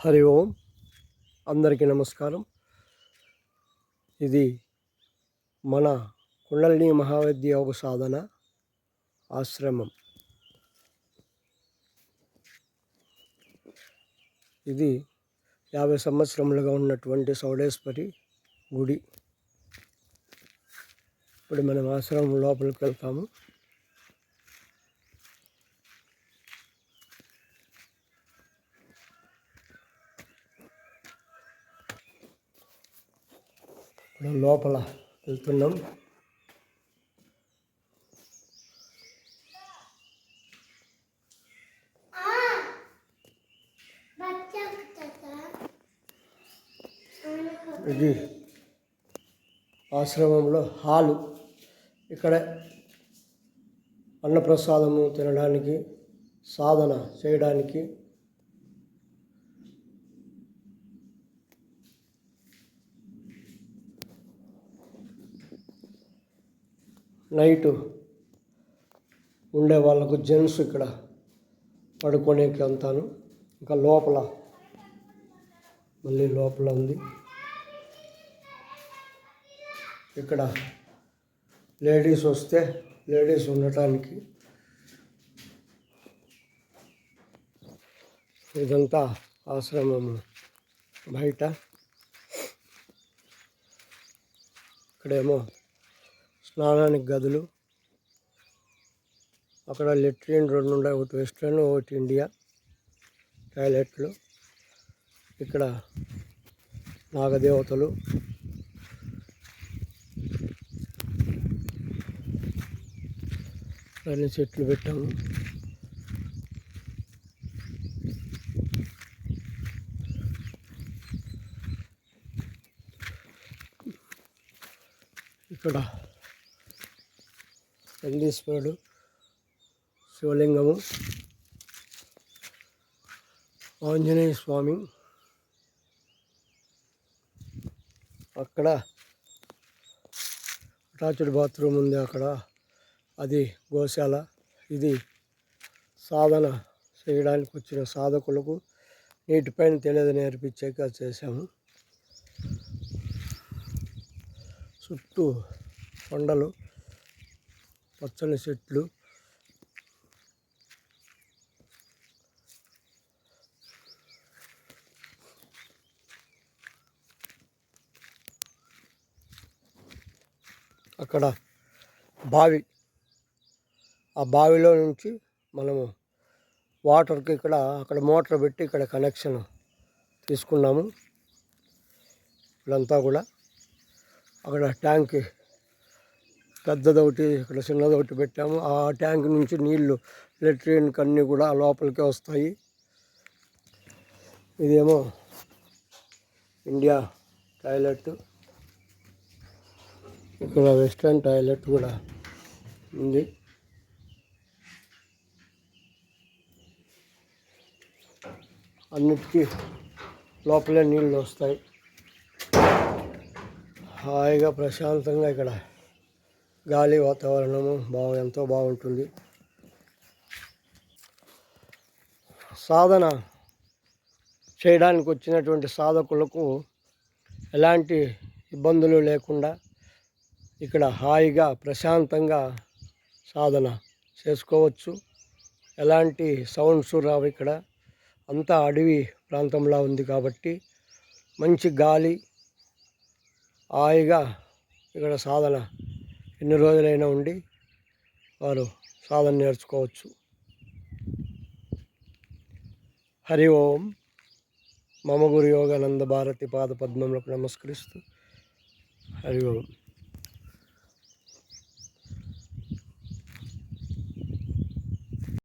హరి ఓం. అందరికీ నమస్కారం. ఇది మన కుండలిని మహావిద్య యోగ సాధన ఆశ్రమం. ఇది యాభై సంవత్సరములుగా ఉన్నటువంటి సౌడేశ్వరి గుడి. ఇప్పుడు మనం ఆశ్రమం లోపలికి వెళ్తాము. ఇప్పుడు లోపల వెళ్తున్నాం. ఇది ఆశ్రమంలో హాలు. ఇక్కడ అన్నప్రసాదము తినడానికి సాధన చేయడానికి నైటు ఉండే వాళ్ళకు జెంట్స్ ఇక్కడ పడుకోనేకి అంతాను ఇంకా లోపల మళ్ళీ లోపల ఉంది. ఇక్కడ లేడీస్ వస్తే లేడీస్ ఉండటానికి ఇదంతా ఆశ్రమము బయట. ఇక్కడేమో స్నానానికి గదులు. అక్కడ లెట్రిన్ రెండు ఉన్నాయి. ఒకటి వెస్ట్రన్ ఒకటి ఇండియా టాయిలెట్లు. ఇక్కడ నాగదేవతలు. అన్ని చెట్లు పెట్టాము. ఇక్కడ నందీశ్వరుడు శివలింగము ఆంజనేయ స్వామి. అక్కడ అటాచ్డ్ బాత్రూమ్ ఉంది అక్కడ. అది గోశాల. ఇది సాధన చేయడానికి వచ్చిన సాధకులకు నీటిపైన తెలియదు నేర్పించాక చేశాము. చుట్టూ కొండలు పచ్చని చెట్లు. అక్కడ బావి. ఆ బావిలో నుంచి మనము వాటర్కి ఇక్కడ అక్కడ మోటార్ పెట్టి ఇక్కడ కనెక్షన్ తీసుకున్నాము. ఇదంతా కూడా అక్కడ ట్యాంక్ పెద్దదొకటి ఇక్కడ చిన్నదొకటి పెట్టాము. ఆ ట్యాంక్ నుంచి నీళ్ళు లెట్రిన్ అన్నీ కూడా లోపలికే వస్తాయి. ఇదేమో ఇండియా టాయిలెట్ ఇక్కడ వెస్ట్రన్ టాయిలెట్ కూడా ఉంది. అన్నిటికీ లోపలే నీళ్ళు వస్తాయి. హాయిగా ప్రశాంతంగా ఇక్కడ గాలి వాతావరణము బాగా ఎంతో బాగుంటుంది. సాధన చేయడానికి వచ్చినటువంటి సాధకులకు ఎలాంటి ఇబ్బందులు లేకుండా ఇక్కడ హాయిగా ప్రశాంతంగా సాధన చేసుకోవచ్చు. ఎలాంటి సౌండ్స్ రావు ఇక్కడ. అంతా అడవి ప్రాంతంలో ఉంది కాబట్టి మంచి గాలి హాయిగా ఇక్కడ సాధన ఎన్ని రోజులైనా ఉండి వారు సాధన నేర్చుకోవచ్చు. హరి ఓం. మమ గురు యోగానంద భారతి పాద పద్మములకు నమస్కరిస్తూ హరి ఓం.